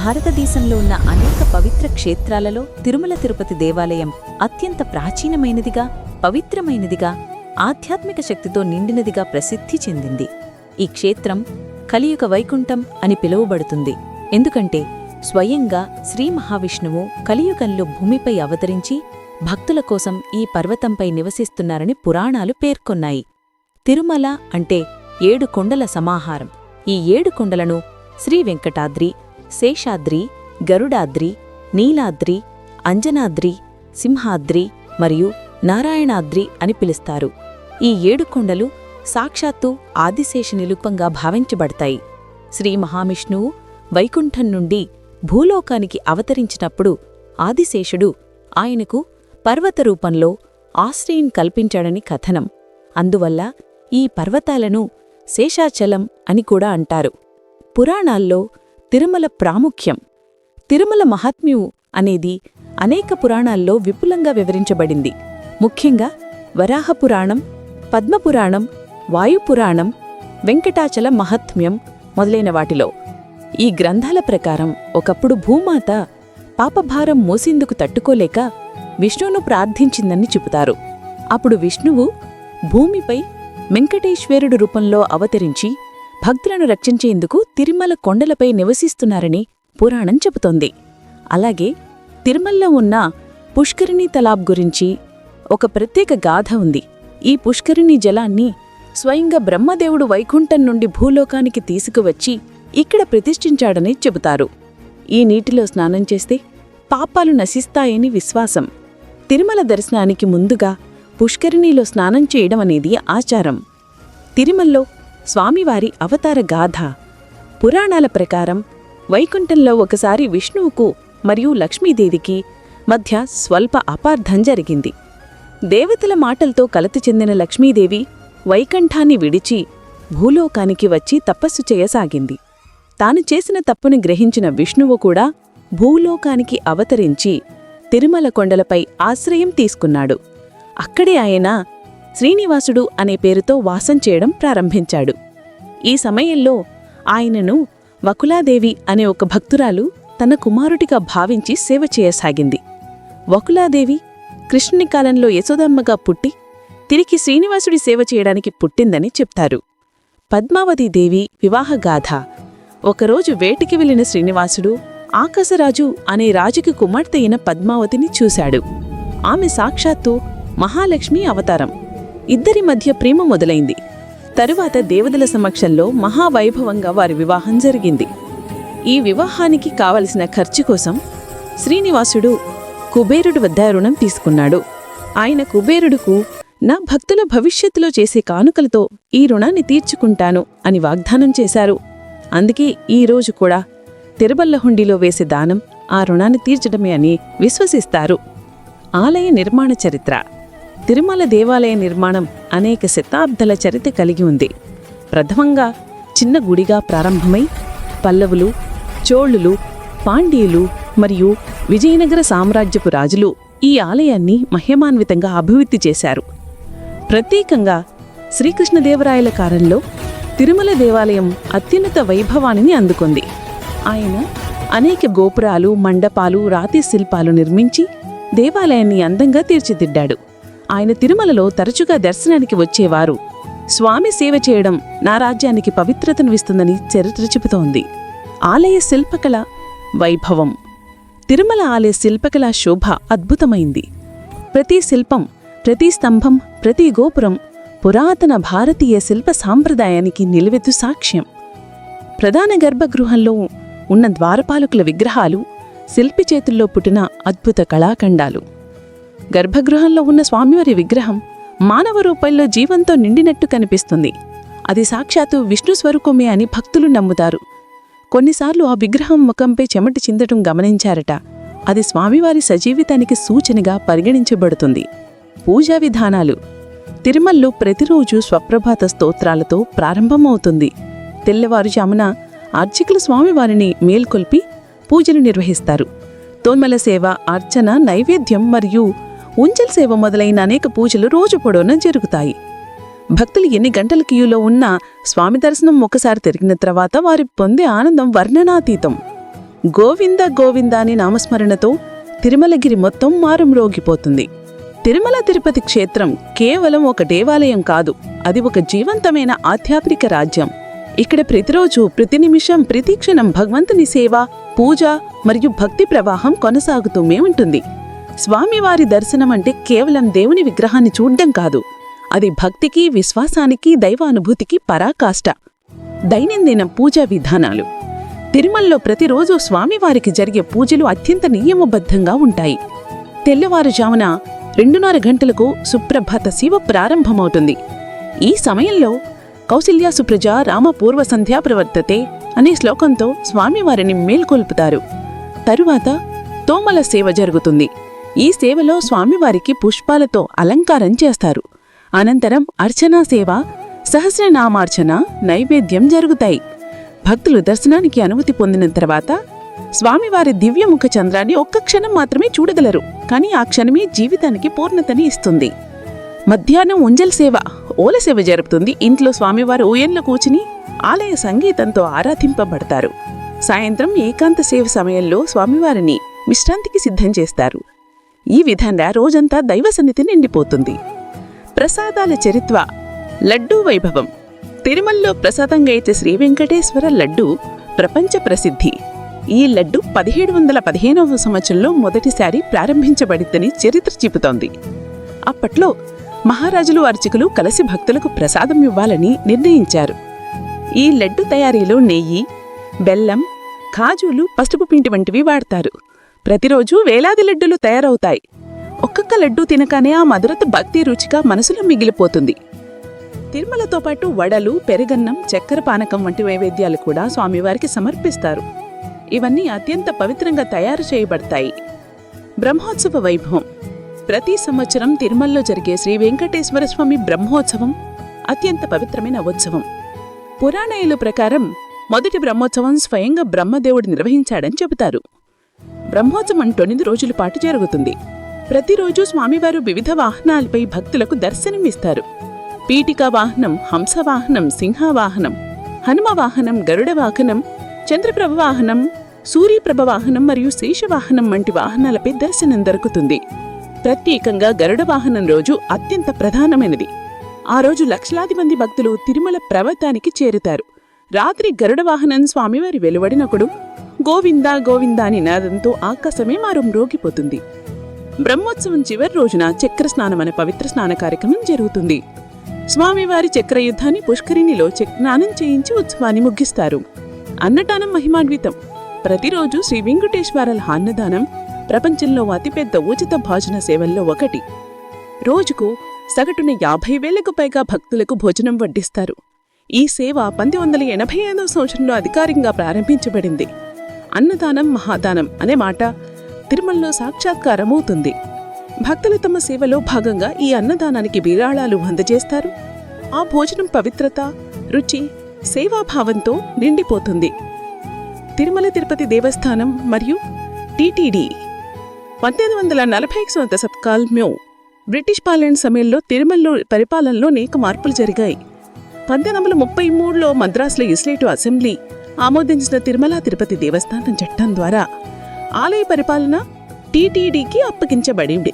భారతదేశంలో ఉన్న అనేక పవిత్ర క్షేత్రాలలో తిరుమల తిరుపతి దేవాలయం అత్యంత ప్రాచీనమైనదిగా పవిత్రమైనదిగా ఆధ్యాత్మిక శక్తితో నిండినదిగా ప్రసిద్ధి చెందింది. ఈ క్షేత్రం కలియుగ వైకుంఠం అని పిలువబడుతుంది. ఎందుకంటే స్వయంగా శ్రీ మహావిష్ణువు కలియుగంలో భూమిపై అవతరించి భక్తుల కోసం ఈ పర్వతంపై నివసిస్తున్నారని పురాణాలు పేర్కొన్నాయి. తిరుమల అంటే ఏడు కొండల సమాహారం. ఈ ఏడు కొండలను శ్రీ వెంకటాద్రి శేషాద్రి గరుడాద్రి నీలాద్రి అంజనాద్రి సింహాద్రి మరియు నారాయణాద్రి అని పిలుస్తారు. ఈ ఏడు కొండలు సాక్షాత్తు ఆదిశేష నిలుపంగా భావించబడతాయి. శ్రీ మహావిష్ణువు వైకుంఠం నుండి భూలోకానికి అవతరించినప్పుడు ఆదిశేషుడు ఆయనకు పర్వత రూపంలో ఆశ్రయం కల్పించాడని కథనం. అందువల్ల ఈ పర్వతాలను శేషాచలం అని కూడా అంటారు. పురాణాల్లో తిరుమల ప్రాముఖ్యం. తిరుమల మహాత్మ్యు అనేది అనేక పురాణాల్లో విపులంగా వివరించబడింది. ముఖ్యంగా వరాహపురాణం పద్మపురాణం వాయుపురాణం వెంకటాచల మహాత్మ్యం మొదలైన వాటిలో ఈ గ్రంథాల ప్రకారం ఒకప్పుడు భూమాత పాపభారం మోసేందుకు తట్టుకోలేక విష్ణువును ప్రార్థించిందని చెబుతారు. అప్పుడు విష్ణువు భూమిపై వెంకటేశ్వరుడు రూపంలో అవతరించి భక్తులను రక్షించేందుకు తిరుమల కొండలపై నివసిస్తున్నారని పురాణం చెబుతోంది. అలాగే తిరుమలలో ఉన్న పుష్కరిణి తలాబ్ గురించి ఒక ప్రత్యేక గాథ ఉంది. ఈ పుష్కరిణి జలాన్ని స్వయంగా బ్రహ్మదేవుడు వైకుంఠం నుండి భూలోకానికి తీసుకువచ్చి ఇక్కడ ప్రతిష్ఠించాడని చెబుతారు. ఈ నీటిలో స్నానం చేస్తే పాపాలు నశిస్తాయని విశ్వాసం. తిరుమల దర్శనానికి ముందుగా పుష్కరిణిలో స్నానం చేయడం అనేది ఆచారం. తిరుమల్లో స్వామివారి అవతార గాథ. పురాణాల ప్రకారం వైకుంఠంలో ఒకసారి విష్ణువుకు మరియు లక్ష్మీదేవికి మధ్య స్వల్ప అపార్థం జరిగింది. దేవతల మాటలతో కలతి చెందిన లక్ష్మీదేవి వైకంఠాన్ని విడిచి భూలోకానికి వచ్చి తపస్సు చేయసాగింది. తాను చేసిన తప్పును గ్రహించిన విష్ణువు కూడా భూలోకానికి అవతరించి తిరుమల కొండలపై ఆశ్రయం తీసుకున్నాడు. అక్కడే ఆయన శ్రీనివాసుడు అనే పేరుతో వాసం చేయడం ప్రారంభించాడు. ఈ సమయంలో ఆయనను వకులాదేవి అనే ఒక భక్తురాలు తన కుమారుడిగా భావించి సేవ చేయసాగింది. వకులాదేవి కృష్ణుని కాలంలో యశోదమ్మగా పుట్టి తిరిగి శ్రీనివాసుడి సేవ చేయడానికి పుట్టిందని చెప్తారు. పద్మావతీదేవి వివాహగాథ ఒకరోజు వేటికి వెళ్ళిన శ్రీనివాసుడు ఆకాశరాజు అనే రాజుకి కుమార్తె అయిన పద్మావతిని చూశాడు. ఆమె సాక్షాత్తు మహాలక్ష్మి అవతారం. ఇద్దరి మధ్య ప్రేమ మొదలైంది. తరువాత దేవతల సమక్షంలో మహావైభవంగా వారి వివాహం జరిగింది. ఈ వివాహానికి కావలసిన ఖర్చు కోసం శ్రీనివాసుడు కుబేరుడి వద్ద రుణం తీసుకున్నాడు. ఆయన కుబేరుడుకు నా భక్తుల భవిష్యత్తులో చేసే కానుకలతో ఈ రుణాన్ని తీర్చుకుంటాను అని వాగ్దానం చేశారు. అందుకే ఈ రోజు కూడా తిరుబల్ల హుండీలో వేసే దానం ఆ రుణాన్ని తీర్చడమే అని విశ్వసిస్తారు. ఆలయ నిర్మాణ చరిత్ర. తిరుమల దేవాలయ నిర్మాణం అనేక శతాబ్దాల చరిత్ర కలిగి ఉంది. ప్రథమంగా చిన్న గుడిగా ప్రారంభమై పల్లవులు చోళులు పాండ్యులు మరియు విజయనగర సామ్రాజ్యపు రాజులు ఈ ఆలయాన్ని మహిమాన్వితంగా అభివృద్ధి చేశారు. ప్రత్యేకంగా శ్రీకృష్ణదేవరాయల కాలంలో తిరుమల దేవాలయం అత్యున్నత వైభవాన్ని అందుకుంది. ఆయన అనేక గోపురాలు మండపాలు రాతి శిల్పాలు నిర్మించి దేవాలయాన్ని అందంగా తీర్చిదిద్దాడు. ఆయన తిరుమలలో తరచుగా దర్శనానికి వచ్చేవారు. స్వామి సేవ చేయడం నా రాజ్యానికి పవిత్రతను ఇస్తుందని చరిత్ర చెబుతోంది. ఆలయ శిల్పకళ వైభవం. తిరుమల ఆలయ శిల్పకళ శోభ అద్భుతమైంది. ప్రతి శిల్పం ప్రతి స్తంభం ప్రతి గోపురం పురాతన భారతీయ శిల్ప సాంప్రదాయానికి నిలువెత్తు సాక్ష్యం. ప్రధాన గర్భగృహంలో ఉన్న ద్వారపాలకుల విగ్రహాలు శిల్పి చేతుల్లో పుట్టిన అద్భుత కళాఖండాలు. గర్భగృహంలో ఉన్న స్వామివారి విగ్రహం మానవ రూపంలో జీవంతో నిండినట్టు కనిపిస్తుంది. అది సాక్షాత్తు విష్ణు స్వరూపమే అని భక్తులు నమ్ముతారు. కొన్నిసార్లు ఆ విగ్రహం ముఖంపై చెమటి చిందటం గమనించారట. అది స్వామివారి సజీవితానికి సూచనగా పరిగణించబడుతుంది. పూజా విధానాలు. తిరుమల్లో ప్రతిరోజు స్వప్రభాత స్తోత్రాలతో ప్రారంభమవుతుంది. తెల్లవారుజామున అర్చకులు స్వామివారిని మేల్కొల్పి పూజలు నిర్వహిస్తారు. తోన్మల సేవ అర్చన నైవేద్యం మరియు ఉంచెల్ సేవ మొదలైన అనేక పూజలు రోజు పొడవునా జరుగుతాయి. భక్తులు ఎన్ని గంటల క్యూలో ఉన్నా స్వామి దర్శనం ఒకసారి తిరిగిన తర్వాత వారి పొందే ఆనందం వర్ణనాతీతం. గోవింద గోవింద అని నామస్మరణతో తిరుమలగిరి మొత్తం మారుమ్రోగిపోతుంది. తిరుమల తిరుపతి క్షేత్రం కేవలం ఒక దేవాలయం కాదు అది ఒక జీవంతమైన ఆధ్యాత్మిక రాజ్యం. ఇక్కడ ప్రతిరోజు ప్రతి నిమిషం ప్రతి క్షణం భగవంతుని సేవ పూజ మరియు భక్తి ప్రవాహం కొనసాగుతూనే ఉంటుంది. స్వామివారి దర్శనం అంటే కేవలం దేవుని విగ్రహాన్ని చూడ్డం కాదు. అది భక్తికి విశ్వాసానికి దైవానుభూతికి పరాకాష్ట. దైనందిన పూజా విధానాలు. తిరుమలలో ప్రతిరోజు స్వామివారికి జరిగే పూజలు అత్యంత నియమబద్ధంగా ఉంటాయి. తెల్లవారుజామున రెండున్నర గంటలకు సుప్రభాత శివ ప్రారంభమవుతుంది. ఈ సమయంలో కౌశల్యా సుప్రజ రామ పూర్వ సంధ్యా ప్రవర్తతే అనే శ్లోకంతో స్వామివారిని మేల్కొల్పుతారు. తరువాత తోమల సేవ జరుగుతుంది. ఈ సేవలో స్వామివారికి పుష్పాలతో అలంకారం చేస్తారు. అనంతరం అర్చనా సేవ సహస్రనామార్చన నైవేద్యం జరుగుతాయి. భక్తులు దర్శనానికి అనుమతి పొందిన తర్వాత స్వామివారి దివ్యముఖ చంద్రాన్ని ఒక్క క్షణం మాత్రమే చూడగలరు. కానీ ఆ క్షణమే జీవితానికి పూర్ణతని ఇస్తుంది. మధ్యాహ్నం ఉంజల్ సేవ ఓల సేవ జరుపుతుంది. ఇంట్లో స్వామివారు ఊయన్లో కూర్చుని ఆలయ సంగీతంతో ఆరాధింపబడతారు. సాయంత్రం ఏకాంత సేవ సమయంలో స్వామివారిని విశ్రాంతికి సిద్ధం చేస్తారు. ఈ విధంగా రోజంతా దైవ సన్నిధి నిండిపోతుంది. ప్రసాదాల చరిత్ర లడ్డూ వైభవం. తిరుమలలో ప్రసాదంగా అయితే శ్రీ వెంకటేశ్వర లడ్డు ప్రపంచ ప్రసిద్ధి. ఈ లడ్డు పదిహేడు వందల పదిహేనవ సంవత్సరంలో మొదటిసారి ప్రారంభించబడిందని చరిత్ర చెబుతోంది. అప్పట్లో మహారాజులు అర్చకులు కలిసి భక్తులకు ప్రసాదం ఇవ్వాలని నిర్ణయించారు. ఈ లడ్డు తయారీలో నెయ్యి బెల్లం కాజులు పసుపు పిండి వంటివి వాడతారు. ప్రతిరోజు వేలాది లడ్డులు తయారవుతాయి. ఒక్కొక్క లడ్డు తినగానే ఆ మధురత భక్తి రుచిగా మనసులో మిగిలిపోతుంది. తిరుమలతో పాటు వడలు పెరుగన్నం చక్కెర పానకం వంటి వైవేద్యాలు కూడా స్వామివారికి సమర్పిస్తారు. ఇవన్నీ అత్యంత పవిత్రంగా తయారు చేయబడతాయి. బ్రహ్మోత్సవ వైభవం. ప్రతి సంవత్సరం తిరుమలలో జరిగే శ్రీ వెంకటేశ్వర స్వామి బ్రహ్మోత్సవం అత్యంత పవిత్రమైన ఉత్సవం. పురాణాయుల ప్రకారం మొదటి బ్రహ్మోత్సవం స్వయంగా బ్రహ్మదేవుడు నిర్వహించాడని చెబుతారు. బ్రహ్మోత్సవం తొమ్మిది రోజుల పాటు జరుగుతుంది. ప్రతిరోజు స్వామివారు వివిధ వాహనాలపై భక్తులకు దర్శనమిస్తారు. పీఠికా వాహనం హంసవాహనం వాహనం సింహ హనుమ వాహనం గరుడ వాహనం చంద్రప్రభ వాహనం సూర్యప్రభ వాహనం మరియు శేషవాహనం వంటి వాహనాలపై దర్శనం దొరుకుతుంది. ప్రత్యేకంగా గరుడ వాహనం రోజు అత్యంత ప్రధానమైనది. ఆ రోజు లక్షలాది మంది భక్తులు తిరుమల ప్రవతానికి చేరుతారు. రాత్రి గరుడ వాహనం స్వామివారి వెలువడినప్పుడు గోవిందా గోవిందా అని నాదంతో ఆకాశమే మారు మ్రోగిపోతుంది బ్రహ్మోత్సవం చివరి రోజున చక్ర స్నానం అనే పవిత్ర స్నాన కార్యక్రమం జరుగుతుంది. స్వామివారి చక్రయుద్ధాన్ని పుష్కరిణిలో స్నానం చేయించి ఉత్సవాన్ని ముగిస్తారు. అన్నదానం మహిమాన్వితం. ప్రతిరోజు శ్రీ వెంకటేశ్వరల అన్నదానం ప్రపంచంలో అతిపెద్ద ఉచిత భోజన సేవల్లో ఒకటి. రోజుకు సగటున యాభై వేలకు పైగా భక్తులకు భోజనం వడ్డిస్తారు. ఈ సేవ పంతొమ్మిది వందల ఎనభై ఐదవ సంవత్సరంలో అధికారికంగా ప్రారంభించబడింది. అన్నదానం మహాదానం అనే మాట తిరుమలలో సాక్షాత్కారమవుతుంది. భక్తులు తమ సేవలో భాగంగా ఈ అన్నదానానికి విరాళాలు అందజేస్తారు. ఆ భోజనం పవిత్రత రుచి సేవాభావంతో నిండిపోతుంది. తిరుమల తిరుపతి దేవస్థానం మరియు టీటీడీ పంతొమ్మిది వందల నలభై దశకాలంలో బ్రిటిష్ పాలన సమయంలో తిరుమలలో పరిపాలనలో అనేక మార్పులు జరిగాయి. పంతొమ్మిది వందల ముప్పై మూడులో మద్రాసులో ఇస్లేటు అసెంబ్లీ ఆమోదించిన తిరుమల తిరుపతి దేవస్థానం చట్టం ద్వారా ఆలయ పరిపాలన టీటీడీకి అప్పగించబడింది.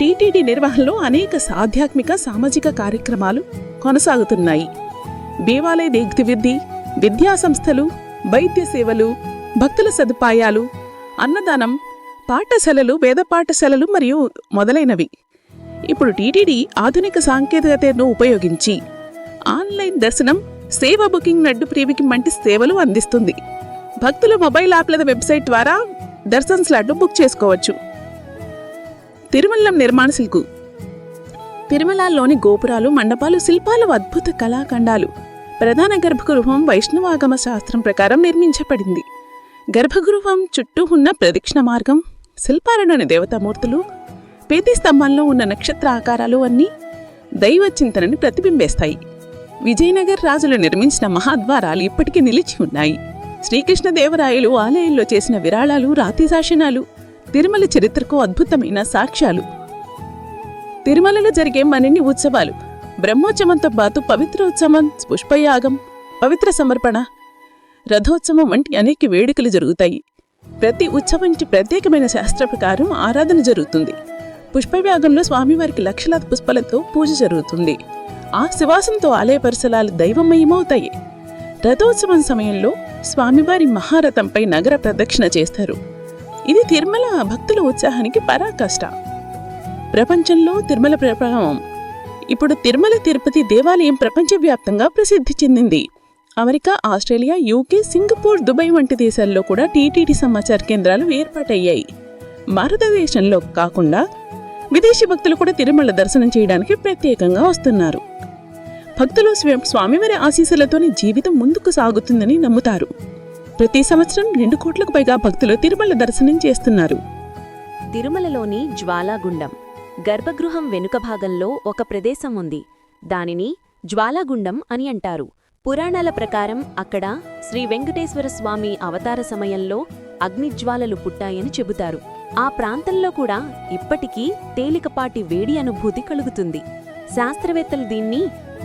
టీటీడీ నిర్వహణలో అనేక ఆధ్యాత్మిక సామాజిక కార్యక్రమాలు కొనసాగుతున్నాయి. దేవాలయ అభివృద్ధి విద్యా సంస్థలు వైద్య సేవలు భక్తుల సదుపాయాలు అన్నదానం పాఠశాలలు వేద పాఠశాలలు మరియు మొదలైనవి. ఇప్పుడు టీటీడీ ఆధునిక సాంకేతికతను ఉపయోగించి ఆన్లైన్ దర్శనం సేవ బుకింగ్ నడ్డు ప్రీవికింగ్ వంటి సేవలు అందిస్తుంది. భక్తులు మొబైల్ యాప్ల వెబ్సైట్ ద్వారా దర్శన్ స్లాట్ను బుక్ చేసుకోవచ్చు. తిరుమలం నిర్మాణ శిల్కు తిరుమలలోని గోపురాలు మండపాలు శిల్పాలు అద్భుత కళాఖండాలు. ప్రధాన గర్భగృహం వైష్ణవాగమ శాస్త్రం ప్రకారం నిర్మించబడింది. గర్భగృహం చుట్టూ ఉన్న ప్రదక్షిణ మార్గం శిల్పాలలోని దేవతామూర్తులు పేతి స్తంభంలో ఉన్న నక్షత్ర ఆకారాలు అన్నీ దైవ చింతనని ప్రతిబింబిస్తాయి. విజయనగర్ రాజులు నిర్మించిన మహాద్వారాలు ఇప్పటికీ నిలిచి ఉన్నాయి. శ్రీకృష్ణదేవరాయలు ఆలయంలో చేసిన విరాళాలు రాతి శాసనాలు తిరుమల చరిత్రకు అద్భుతమైన సాక్ష్యాలు. తిరుమలలో జరిగే మరిన్ని ఉత్సవాలు బ్రహ్మోత్సవంతో పాటు పవిత్ర ఉత్సవం పుష్పయాగం పవిత్ర సమర్పణ రథోత్సవం వంటి అనేక వేడుకలు జరుగుతాయి. ప్రతి ఉత్సవానికి ప్రత్యేకమైన శాస్త్ర ప్రకారం ఆరాధన జరుగుతుంది. పుష్పవ్యాగంలో స్వామివారికి లక్షలాది పుష్పలతో పూజ జరుగుతుంది. ఆ శివాసంతో ఆలయ పరిసరాలు దైవమయమవుతాయి. రథోత్సవం సమయంలో స్వామివారి మహారథంపై నగర ప్రదక్షిణ చేస్తారు. ఇది తిరుమల భక్తుల ఉత్సాహానికి పరాకాష్ట. ప్రపంచంలో తిరుమల ప్రభావం. ఇప్పుడు తిరుమల తిరుపతి దేవాలయం ప్రపంచవ్యాప్తంగా ప్రసిద్ధి చెందింది. America Australia UK Singapore Dubai వంటి దేశాల్లో కూడా టీటీడీ సమాచార కేంద్రాలు ఏర్పాటయ్యాయి. భారతదేశంలో కాకుండా విదేశీ భక్తులు కూడా తిరుమల దర్శనం చేయడానికి ప్రత్యేకంగా వస్తున్నారు. భక్తులు స్వామివారి ఆశీస్సులతోనే జీవితం ముందుకు సాగుతుందని నమ్ముతారు. ప్రతి సంవత్సరం రెండు కోట్లకు పైగా భక్తులు తిరుమల దర్శనం చేస్తున్నారు. తిరుమలలోని జ్వాలాగుండం గర్భగృహం వెనుక భాగంలో ఒక ప్రదేశం ఉంది. దానిని జ్వాలాగుండం అని అంటారు. పురాణాల ప్రకారం అక్కడ శ్రీ వెంకటేశ్వర స్వామి అవతార సమయంలో అగ్నిజ్వాలలు పుట్టాయని చెబుతారు. ఆ ప్రాంతంలో కూడా ఇప్పటికీ తేలికపాటి వేడి అనుభూతి కలుగుతుంది. శాస్త్రవేత్తలు దీన్ని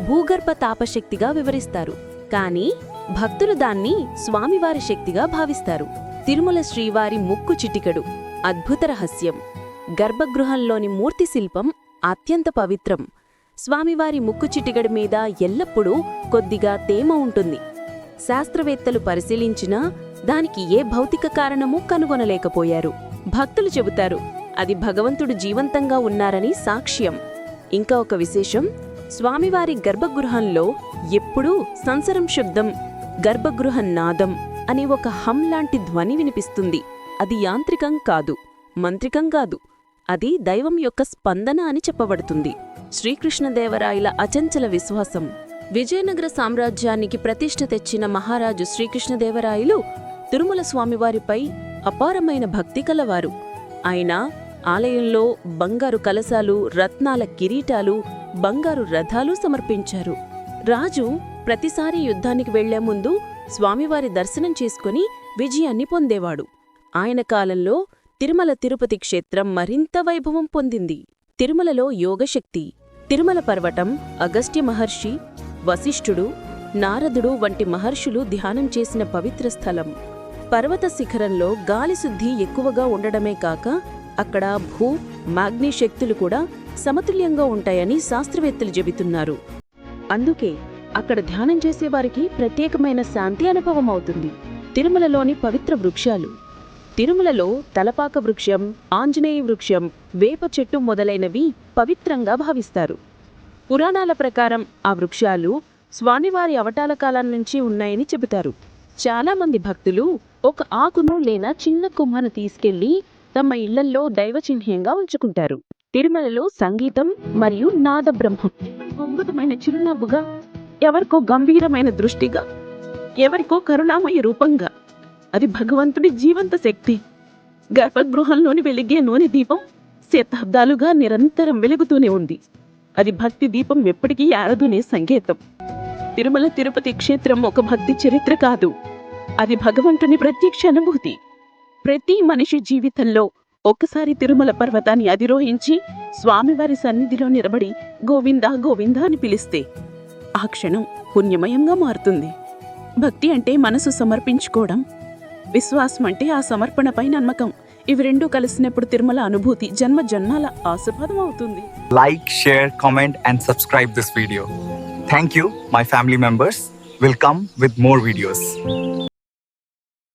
భూగర్భ తాపశక్తిగా వివరిస్తారు. కానీ భక్తులు దాన్ని స్వామివారి శక్తిగా భావిస్తారు. తిరుమల శ్రీవారి ముక్కు చిటికడు. అద్భుత రహస్యం. గర్భగృహంలోని మూర్తి శిల్పం అత్యంత పవిత్రం. స్వామివారి ముక్కు చిటికడు మీద ఎల్లప్పుడూ కొద్దిగా తేమ ఉంటుంది. శాస్త్రవేత్తలు పరిశీలించినా దానికి ఏ భౌతిక కారణమూ కనుగొనలేకపోయారు. భక్తులు చెబుతారు అది భగవంతుడు జీవంతంగా ఉన్నారని సాక్ష్యం. ఇంకా ఒక విశేషం స్వామివారి గర్భగృహంలో ఎప్పుడూ సంసరం శబ్దం గర్భగృహ నాదం అనే ఒక హం లాంటి ధ్వని వినిపిస్తుంది. అది యాంత్రికం కాదు మంత్రికం కాదు. అది దైవం యొక్క స్పందన అని చెప్పబడుతుంది. శ్రీకృష్ణదేవరాయల అచంచల విశ్వాసం. విజయనగర సామ్రాజ్యానికి ప్రతిష్ఠ తెచ్చిన మహారాజు శ్రీకృష్ణదేవరాయలు తిరుమల స్వామివారిపై అపారమైన భక్తి కలవారు. ఆయన ఆలయంలో బంగారు కలశాలు రత్నాల కిరీటాలు బంగారు రథాలు సమర్పించారు. రాజు ప్రతిసారి యుద్ధానికి వెళ్ళే ముందు స్వామివారి దర్శనం చేసుకుని విజయాన్ని పొందేవాడు. ఆయన కాలంలో తిరుమల తిరుపతి క్షేత్రం మరింత వైభవం పొందింది. తిరుమలలో యోగశక్తి తిరుమల పర్వతం అగస్త్య మహర్షి వశిష్ఠుడు నారదుడు వంటి మహర్షులు ధ్యానం చేసిన పవిత్ర స్థలం. పర్వత శిఖరంలో గాలి శుద్ధి ఎక్కువగా ఉండడమే కాక అక్కడ భూ మాగ్నీ శక్తులు కూడా సమతుల్యంగా ఉంటాయని శాస్త్రవేత్తలు చెబుతున్నారు. అందుకే అక్కడ ధ్యానం చేసేవారికి ప్రత్యేకమైన శాంతి అనుభవం అవుతుంది తిరుమలలోని పవిత్ర వృక్షాలు. తిరుమలలో తలపాక వృక్షం ఆంజనేయ వృక్షం వేప చెట్టు మొదలైనవి పవిత్రంగా భావిస్తారు. పురాణాల ప్రకారం ఆ వృక్షాలు స్వామివారి అవటాల కాలం నుంచి ఉన్నాయని చెబుతారు. చాలామంది భక్తులు ఒక ఆకును లేదా చిన్న కొమ్మను తీసుకెళ్ళి తమ ఇళ్ళల్లో దైవ చిహ్నంగా ఉంచుకుంటారు. తిరుమలలో సంగీతం మరియు నాద అద్భుతమైన చిరునవ్వుగా ఎవరికో గంభీరమైన దృష్టిగా ఎవరికో కరుణామయ రూపంగా. అది భగవంతుడి జీవంత శక్తి. గర్భగృహంలోని వెలిగే నూనె దీపం శతాబ్దాలుగా నిరంతరం వెలుగుతూనే ఉంది. అది భక్తి దీపం ఎప్పటికీ ఆరదునే సంకేతం. తిరుమల తిరుపతి క్షేత్రం ఒక భక్తి చరిత్ర కాదు. అది భగవంతుని ప్రత్యక్ష అనుభూతి. ప్రతి మనిషి జీవితంలో ఒక్కసారి తిరుమల పర్వతాన్ని అధిరోహించి స్వామివారి సన్నిధిలో నిలబడి గోవిందా గోవిందా అని పిలిస్తే ఆ క్షణం పుణ్యమయంగా మారుతుంది. భక్తి అంటే మనసు సమర్పించుకోవడం. విశ్వాసం అంటే ఆ సమర్పణపై నమ్మకం. ఇవి రెండూ కలిసినప్పుడు తిరుమల అనుభూతి జన్మ జన్మాల ఆశీర్వాదం అవుతుంది. Like share comment and subscribe this video thank you my family members will come with more videos